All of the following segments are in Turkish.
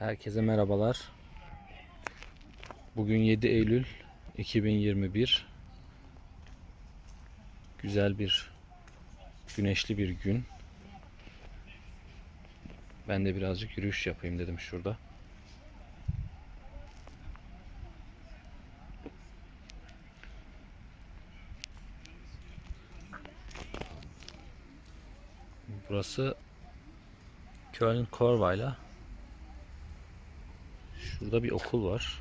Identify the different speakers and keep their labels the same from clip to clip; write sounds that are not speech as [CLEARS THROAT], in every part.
Speaker 1: Herkese merhabalar. Bugün 7 Eylül 2021. Güzel bir güneşli bir gün. Ben de birazcık yürüyüş yapayım dedim şurada. Burası Köln Korvayla. Şurada bir okul var.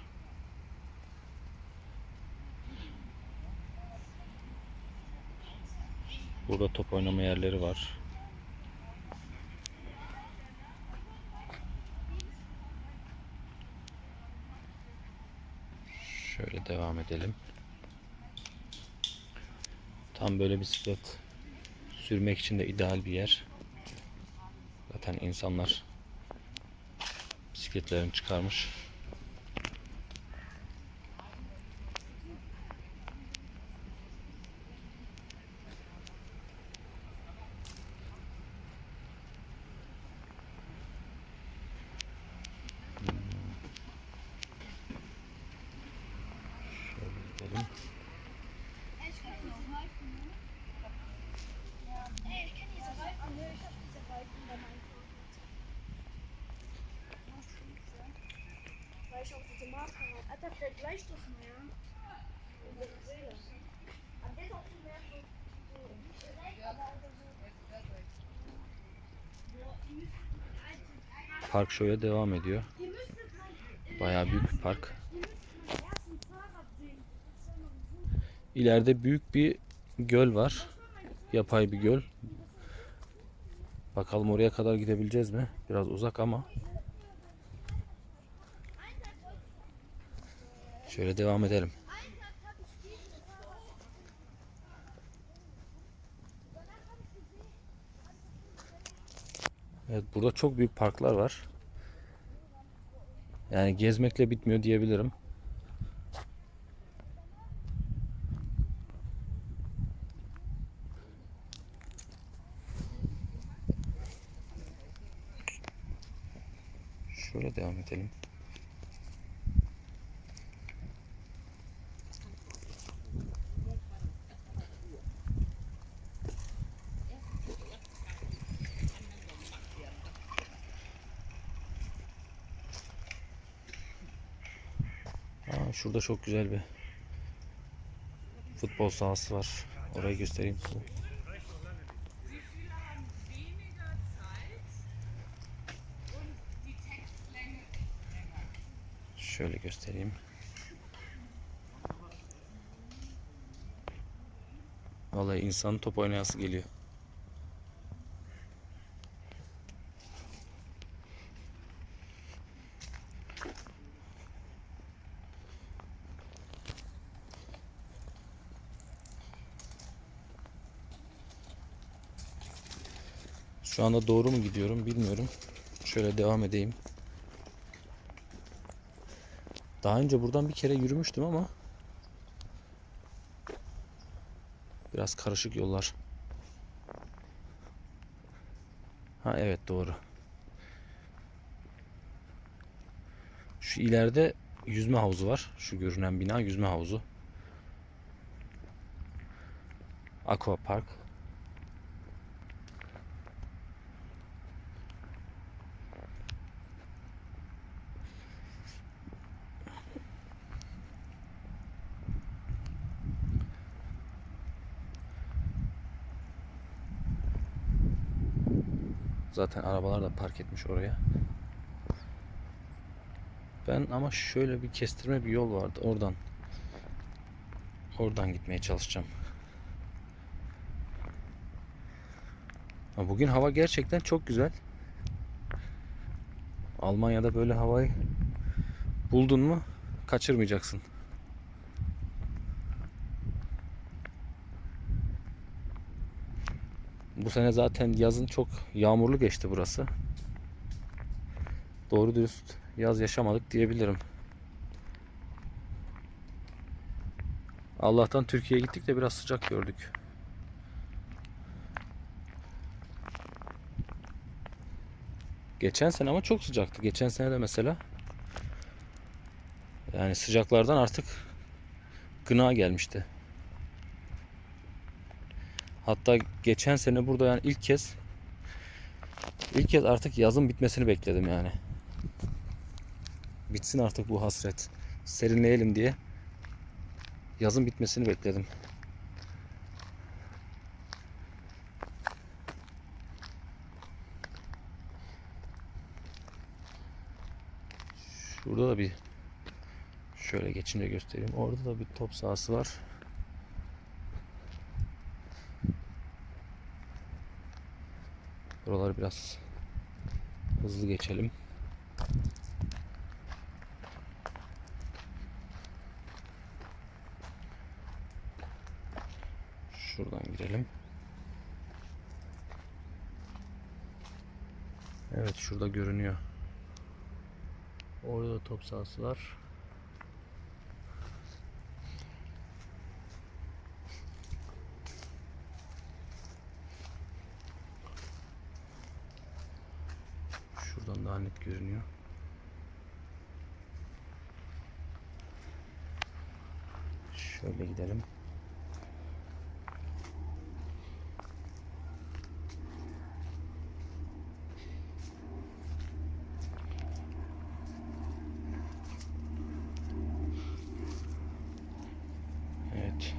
Speaker 1: Burada top oynama yerleri var. Şöyle devam edelim. Tam böyle bisiklet sürmek için de ideal bir yer. Zaten insanlar bisikletlerini çıkarmış. Park Show'ya devam ediyor. Bayağı büyük bir park. İleride büyük bir göl var. Yapay bir göl. Bakalım oraya kadar gidebileceğiz mi? Biraz uzak ama. Şöyle devam edelim. Evet burada çok büyük parklar var. Yani gezmekle bitmiyor diyebilirim. Şöyle devam edelim. Şurada çok güzel bir futbol sahası var. Orayı göstereyim size. Şöyle göstereyim. Vallahi insan top oynayası geliyor. Şu anda doğru mu gidiyorum bilmiyorum. Şöyle devam edeyim. Daha önce buradan bir kere yürümüştüm ama biraz karışık yollar. Ha evet doğru. Şu ileride yüzme havuzu var. Şu görünen bina yüzme havuzu. Aqua Park. Zaten arabalar da park etmiş oraya. Ben ama şöyle bir kestirme bir yol vardı. Oradan oradan gitmeye çalışacağım. Bugün hava gerçekten çok güzel. Almanya'da böyle havayı buldun mu kaçırmayacaksın. Bu sene zaten yazın çok yağmurlu geçti burası. Doğru dürüst yaz yaşamadık diyebilirim. Allah'tan Türkiye'ye gittik de biraz sıcak gördük. Geçen sene ama çok sıcaktı. Geçen sene de mesela yani sıcaklardan artık gına gelmişti. Hatta geçen sene burada yani ilk kez ilk kez artık yazın bitmesini bekledim yani. Bitsin artık bu hasret. Serinleyelim diye yazın bitmesini bekledim. Şurada da bir şöyle geçince göstereyim. Orada da bir top sahası var. Buraları biraz hızlı geçelim. Şuradan girelim. Evet şurada görünüyor. Orada da top sahası var. Şuradan daha net görünüyor. Şöyle gidelim. Evet.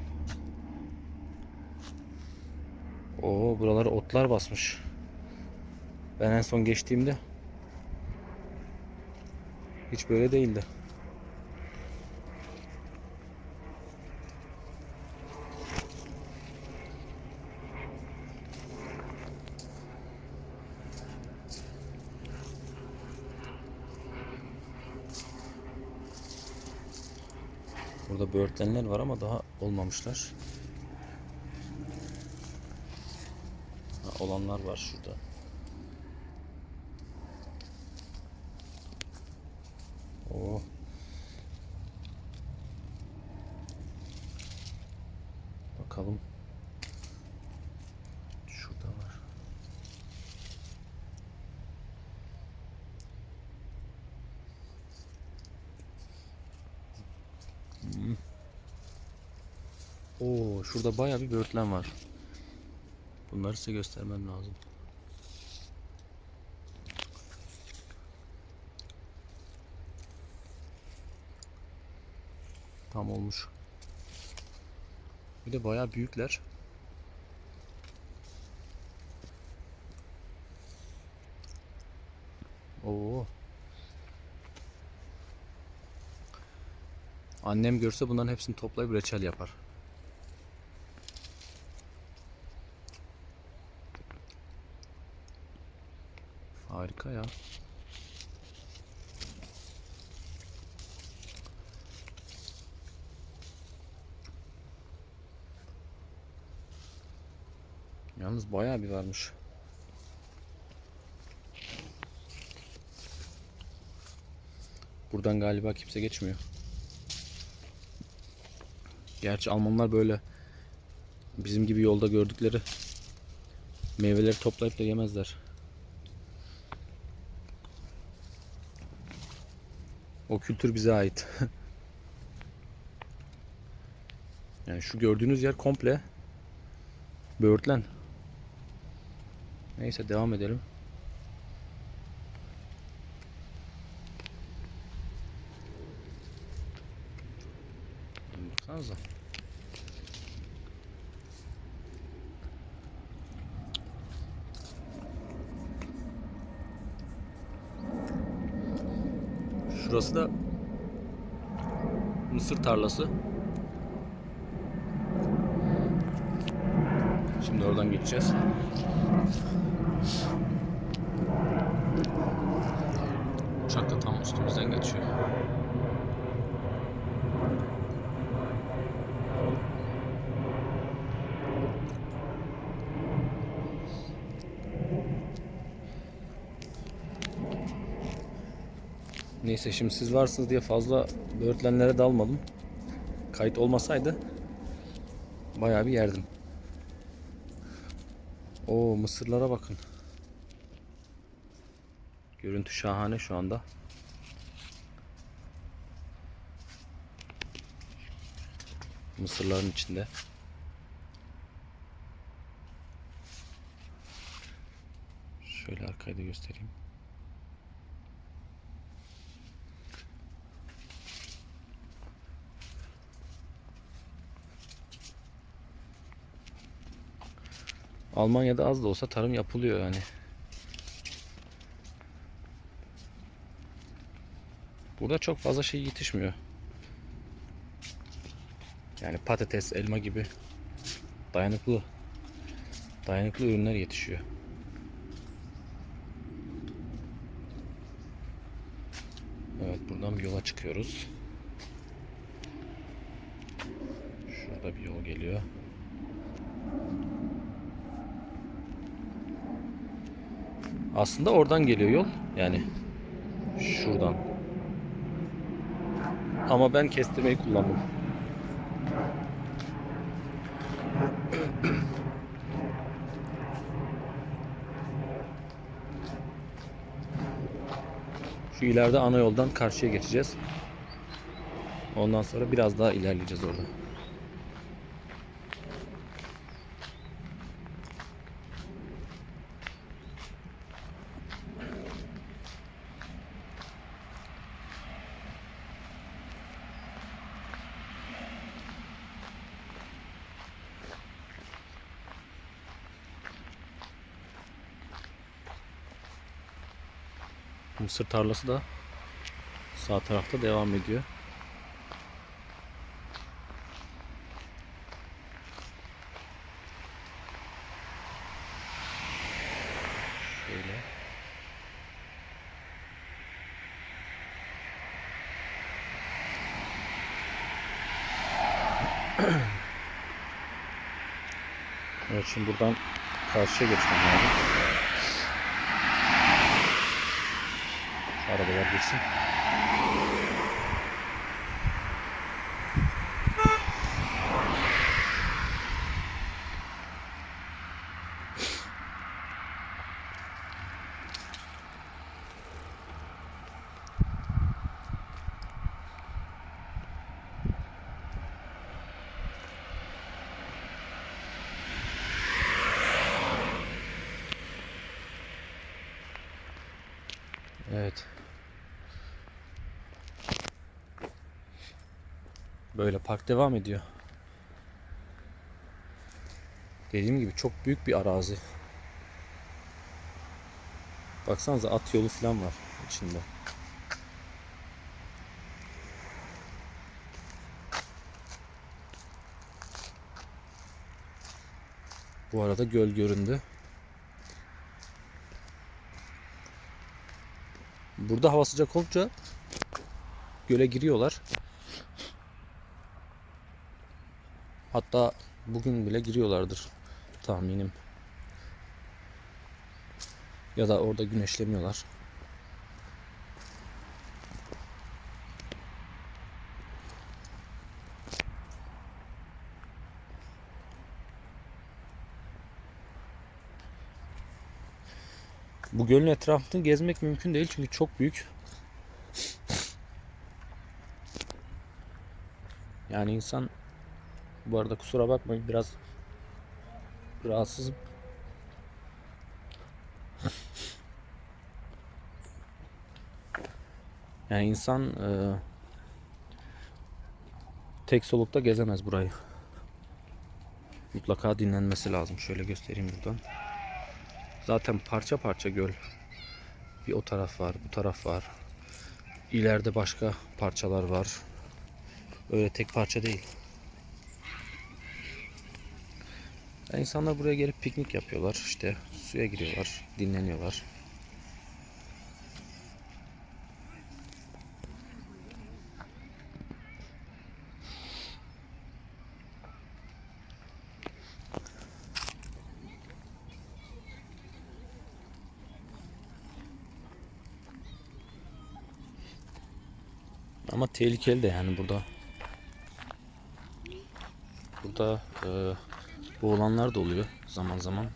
Speaker 1: Oo buraları otlar basmış. Ben en son geçtiğimde hiç böyle değildi. Burada böğürtlenler var ama daha olmamışlar. Ha, olanlar var şurada. Oo. Bakalım. Şurada var. Hmm. Oo, şurada bayağı bir böğürtlen var. Bunları size göstermem lazım. Tam olmuş. Bir de bayağı büyükler. Oo. Annem görse bunların hepsini toplayıp reçel yapar. Harika ya. Yalnız bayağı bir varmış. Buradan galiba kimse geçmiyor. Gerçi Almanlar böyle bizim gibi yolda gördükleri meyveleri toplayıp da yemezler. O kültür bize ait. [LAUGHS] yani şu gördüğünüz yer komple böğürtlen. Neyse devam edelim. Baksanıza. Şurası da mısır tarlası. Şimdi oradan geçeceğiz. Uçak da tam üstümüzden geçiyor. Neyse şimdi siz varsınız diye fazla böğürtlenlere dalmadım. Kayıt olmasaydı bayağı bir yerdim. Oo mısırlara bakın. Görüntü şahane şu anda. Mısırların içinde. Şöyle arkayı da göstereyim. Almanya'da az da olsa tarım yapılıyor yani. Burada çok fazla şey yetişmiyor. Yani patates, elma gibi dayanıklı dayanıklı ürünler yetişiyor. Evet buradan bir yola çıkıyoruz. Şurada bir yol geliyor. Aslında oradan geliyor yol. Yani şuradan. Ama ben kestirmeyi kullandım. Şu ileride ana yoldan karşıya geçeceğiz. Ondan sonra biraz daha ilerleyeceğiz orada. Mısır tarlası da sağ tarafta devam ediyor. Evet şimdi buradan karşıya geçmem lazım. Arabalar geçsin. Evet. Böyle park devam ediyor. Dediğim gibi çok büyük bir arazi. Baksanıza at yolu falan var içinde. Bu arada göl göründü. Burada hava sıcak olunca göle giriyorlar. Hatta bugün bile giriyorlardır tahminim. Ya da orada güneşleniyorlar. Bu gölün etrafını gezmek mümkün değil çünkü çok büyük. Yani insan bu arada kusura bakmayın biraz rahatsızım. Yani insan e, tek solukta gezemez burayı. Mutlaka dinlenmesi lazım. Şöyle göstereyim buradan. Zaten parça parça göl. Bir o taraf var, bu taraf var. İleride başka parçalar var. Öyle tek parça değil. Yani insanlar buraya gelip piknik yapıyorlar. İşte suya giriyorlar, dinleniyorlar. Ama tehlikeli de yani burada. Burada e, boğulanlar da oluyor zaman zaman.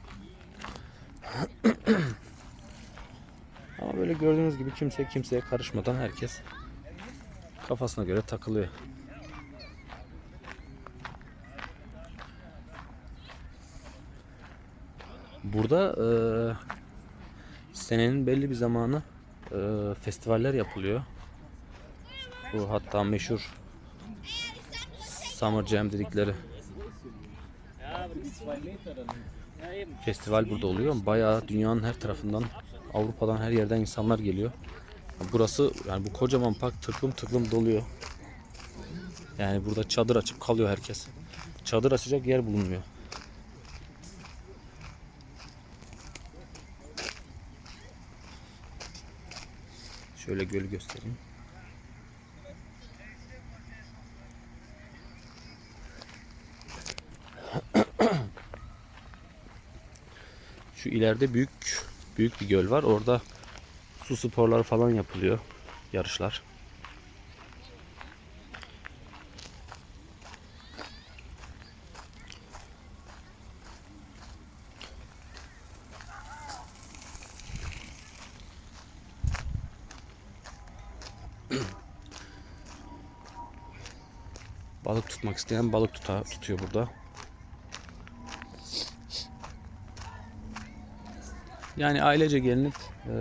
Speaker 1: [CLEARS THROAT] Ama böyle gördüğünüz gibi kimse kimseye karışmadan herkes kafasına göre takılıyor. Burada eee, senenin belli bir zamanı eee, festivaller yapılıyor. Bu hatta meşhur Summer Jam dedikleri festival burada oluyor. Bayağı dünyanın her tarafından, Avrupa'dan her yerden insanlar geliyor. Burası yani bu kocaman park tıklım tıklım doluyor. Yani burada çadır açıp kalıyor herkes. Çadır açacak yer bulunmuyor. Şöyle gölü göstereyim. Şu ileride büyük büyük bir göl var. Orada su sporları falan yapılıyor. Yarışlar. Balık tutmak isteyen balık tuta, tutuyor burada. Yani ailece gelinip e,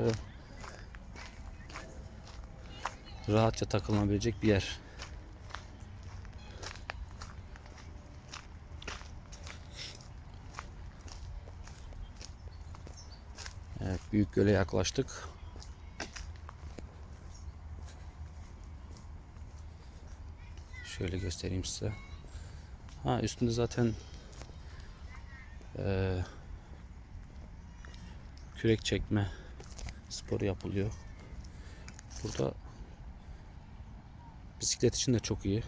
Speaker 1: rahatça takılınabilecek bir yer. Evet, büyük göle yaklaştık. Şöyle göstereyim size. Ha üstünde zaten eee kürek çekme sporu yapılıyor. Burada bisiklet için de çok iyi.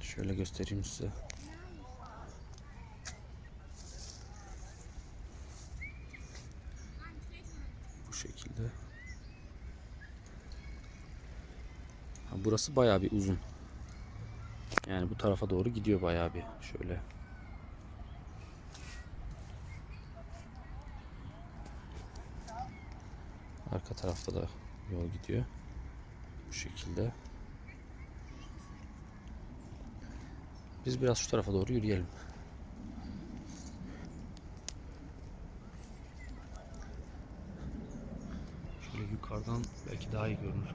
Speaker 1: Şöyle göstereyim size. Bu şekilde. Burası bayağı bir uzun. Yani bu tarafa doğru gidiyor bayağı bir şöyle. Arka tarafta da yol gidiyor. Bu şekilde. Biz biraz şu tarafa doğru yürüyelim. Şöyle yukarıdan belki daha iyi görünür.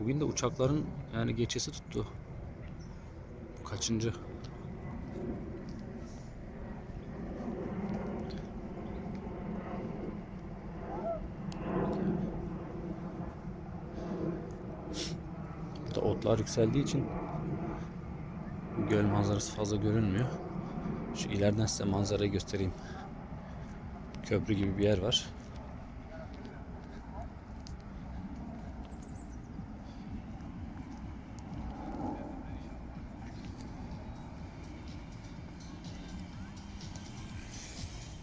Speaker 1: Bugün de uçakların yani geçesi tuttu. Bu kaçıncı? Otlar yükseldiği için göl manzarası fazla görünmüyor. Şu ileriden size manzarayı göstereyim. Köprü gibi bir yer var.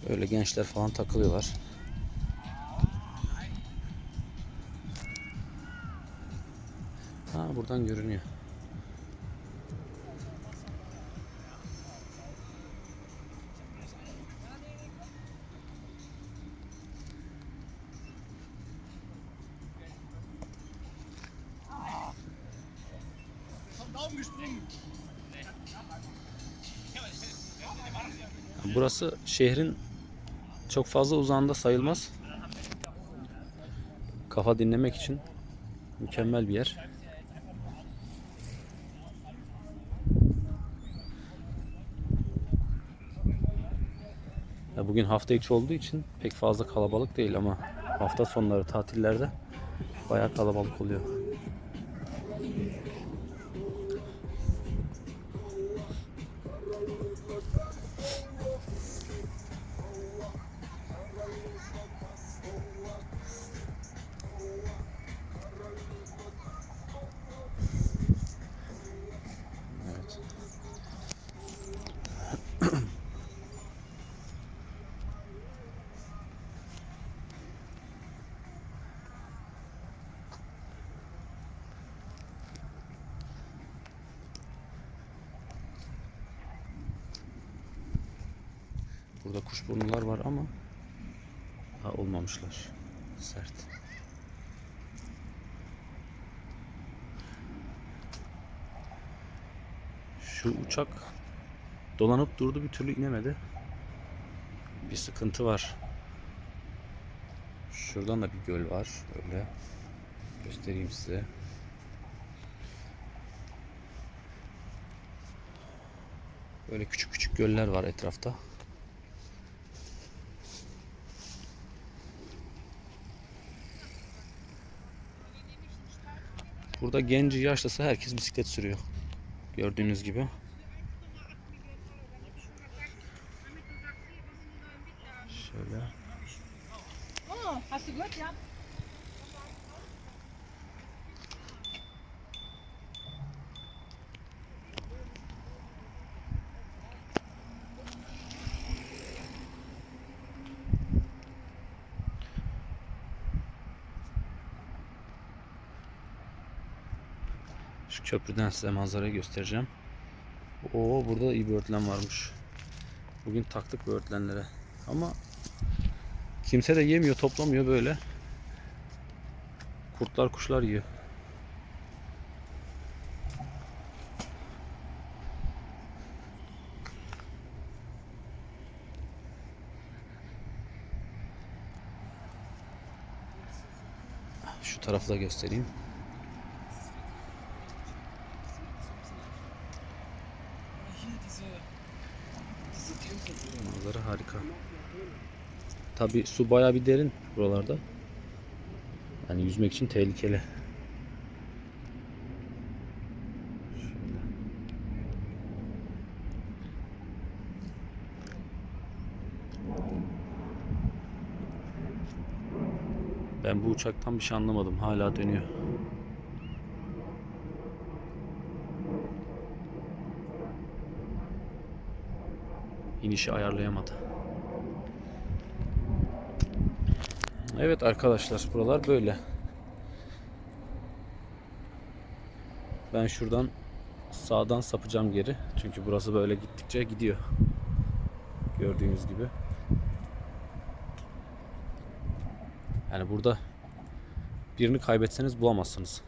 Speaker 1: Böyle gençler falan takılıyorlar. Ha buradan görünüyor. Burası şehrin çok fazla uzağında sayılmaz. Kafa dinlemek için mükemmel bir yer. Hafta içi olduğu için pek fazla kalabalık değil ama hafta sonları tatillerde bayağı kalabalık oluyor. Burada kuşburnular var ama Daha olmamışlar. Sert. Şu uçak dolanıp durdu bir türlü inemedi. Bir sıkıntı var. Şuradan da bir göl var. Öyle göstereyim size. Böyle küçük küçük göller var etrafta. Burada genci yaşlısı herkes bisiklet sürüyor. Gördüğünüz gibi. Şöyle.
Speaker 2: Oh, hast du Glück, ja?
Speaker 1: Köprüden size manzarayı göstereceğim. Oo burada da iyi böğürtlen varmış. Bugün taktık böğürtlenlere. Ama kimse de yemiyor, toplamıyor böyle. Kurtlar, kuşlar yiyor. Şu tarafı da göstereyim. Manzara harika. Tabi su bayağı bir derin buralarda. Yani yüzmek için tehlikeli. Ben bu uçaktan bir şey anlamadım. Hala dönüyor. İnişi ayarlayamadı. Evet arkadaşlar buralar böyle. Ben şuradan sağdan sapacağım geri. Çünkü burası böyle gittikçe gidiyor. Gördüğünüz gibi. Yani burada birini kaybetseniz bulamazsınız.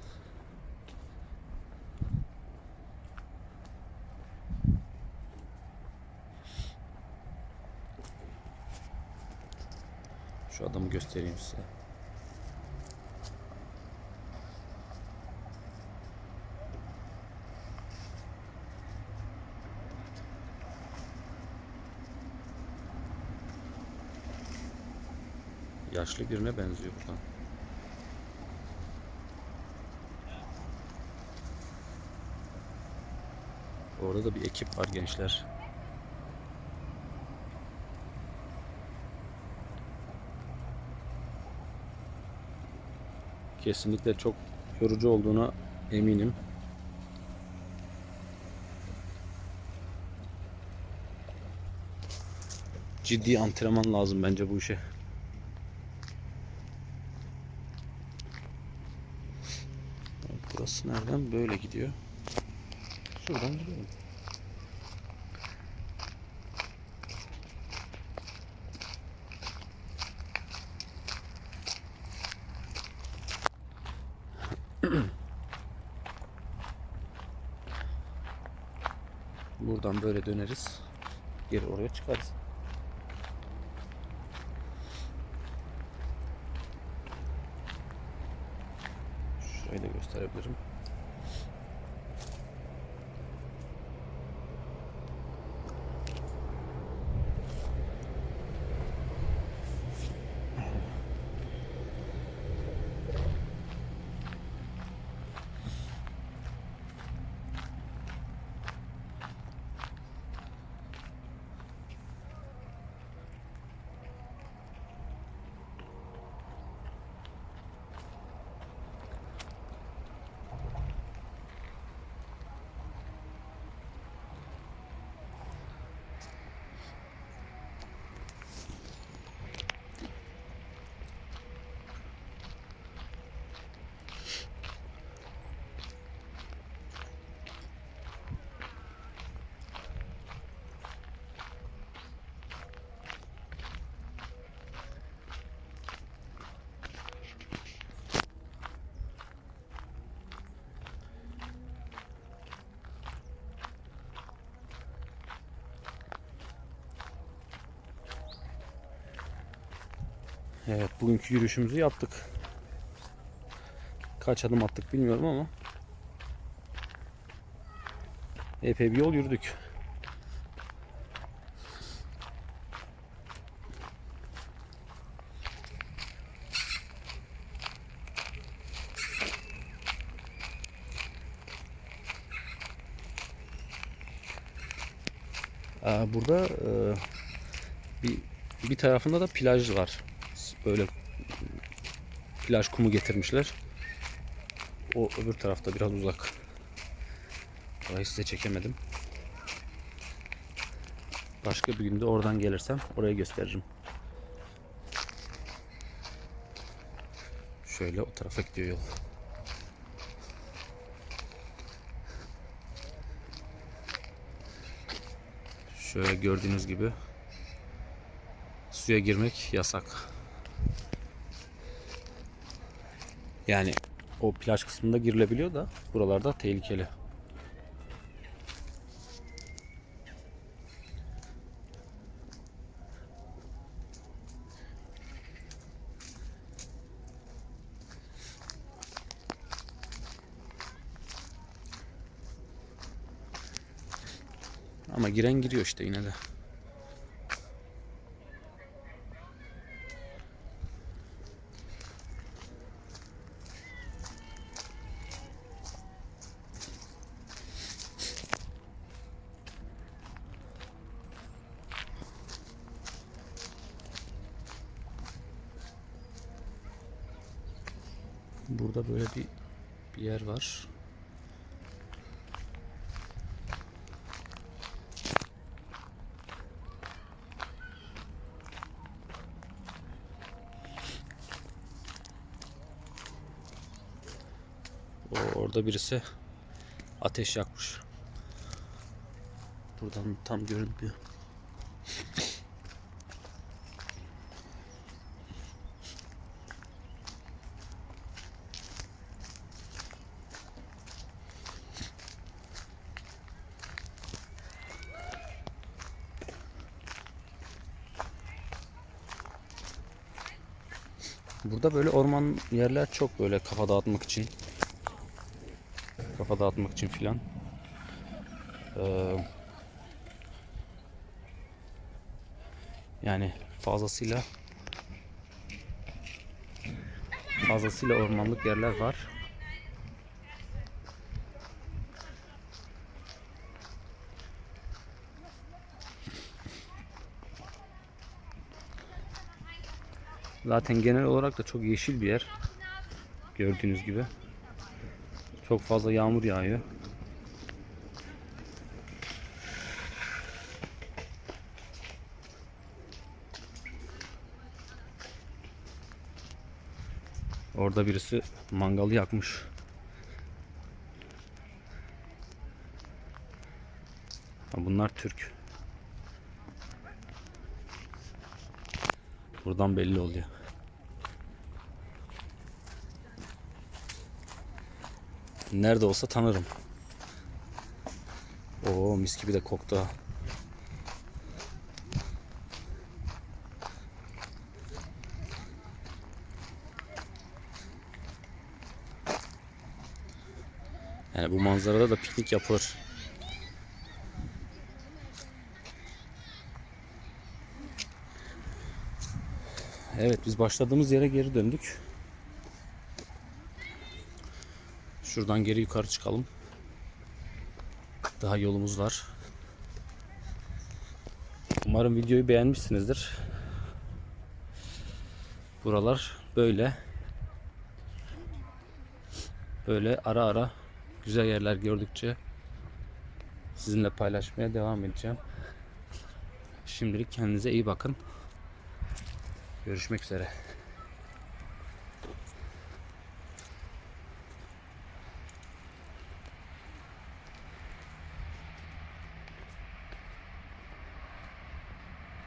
Speaker 1: Şu adamı göstereyim size. Yaşlı birine benziyor buradan. Orada da bir ekip var gençler. Kesinlikle çok yorucu olduğuna eminim. Ciddi antrenman lazım bence bu işe. Burası nereden? Böyle gidiyor. Şuradan gidiyorum. Buradan böyle döneriz. Geri oraya çıkarız. Şöyle gösterebilirim. Evet bugünkü yürüyüşümüzü yaptık. Kaç adım attık bilmiyorum ama epey bir yol yürüdük. Burada e, bir bir tarafında da plaj var. Böyle plaj kumu getirmişler. O öbür tarafta biraz uzak. Orayı size çekemedim. Başka bir günde oradan gelirsem orayı gösteririm. Şöyle o tarafa gidiyor yol. Şöyle gördüğünüz gibi suya girmek yasak. Yani o plaj kısmında girilebiliyor da buralarda tehlikeli. Ama giren giriyor işte yine de. Burada böyle bir bir yer var. O, orada birisi ateş yakmış. Buradan tam görünmüyor. Burada böyle orman yerler çok böyle kafa dağıtmak için. Kafa dağıtmak için filan. Ee, yani fazlasıyla fazlasıyla ormanlık yerler var. Zaten genel olarak da çok yeşil bir yer. Gördüğünüz gibi. Çok fazla yağmur yağıyor. Orada birisi mangalı yakmış. Bunlar Türk. Buradan belli oluyor. Nerede olsa tanırım. Oo mis gibi de koktu ha. Yani bu manzarada da piknik yapılır. Evet biz başladığımız yere geri döndük. Şuradan geri yukarı çıkalım. Daha yolumuz var. Umarım videoyu beğenmişsinizdir. Buralar böyle. Böyle ara ara güzel yerler gördükçe sizinle paylaşmaya devam edeceğim. Şimdilik kendinize iyi bakın. Görüşmek üzere.